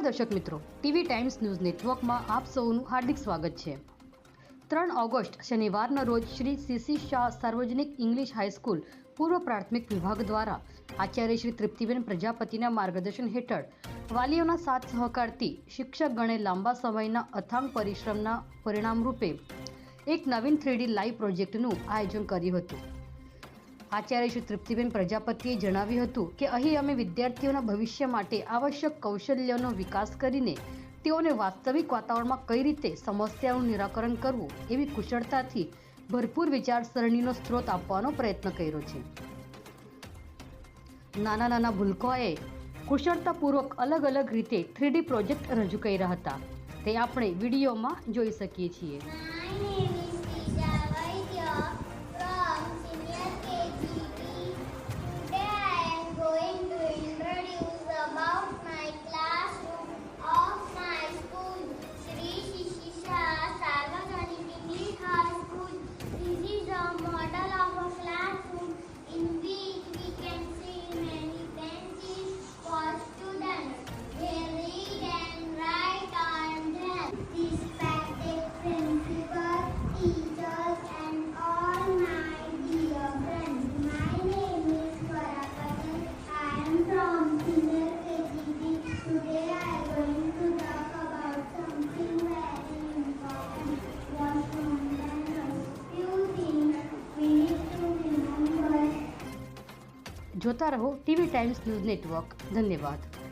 નમસ્કાર દર્શક મિત્રો. ટીવી ટાઈમ્સ ન્યૂઝ નેટવર્કમાં આપ સૌનું હાર્દિક સ્વાગત છે. ત્રણ ઓગસ્ટ, શનિવારના રોજ શ્રી સીસી શાહ સાર્વજનિક ઇંગ્લિશ હાઈસ્કૂલ પૂર્વ પ્રાથમિક વિભાગ દ્વારા આચાર્ય શ્રી તૃપ્તિબેન પ્રજાપતિના માર્ગદર્શન હેઠળ વાલીઓના સાથ સહકારથી શિક્ષકગણે લાંબા સમયના અથાંગ પરિશ્રમના પરિણામરૂપે એક નવીન થ્રીડી લાઈવ પ્રોજેક્ટનું આયોજન કર્યું હતું. આચાર્ય શ્રી તૃપ્તિબેન પ્રજાપતિએ જણાવ્યું હતું કે અહીં અમે વિદ્યાર્થીઓના ભવિષ્ય માટે આવશ્યક કૌશલ્યનો વિકાસ કરીને તેઓને વાસ્તવિક વાતાવરણમાં કઈ રીતે સમસ્યાનું નિરાકરણ કરવું એવી કુશળતાથી ભરપૂર વિચારસરણીનો સ્ત્રોત આપવાનો પ્રયત્ન કર્યો છે. નાના નાના ભૂલકોએ કુશળતાપૂર્વક અલગ અલગ રીતે થ્રીડી પ્રોજેક્ટ રજૂ કર્યા હતા. તે આપણે વિડીયોમાં જોઈ શકીએ છીએ. જોતા રહો ટીવી ટાઈમ્સ ન્યૂઝ નેટવર્ક. ધન્યવાદ.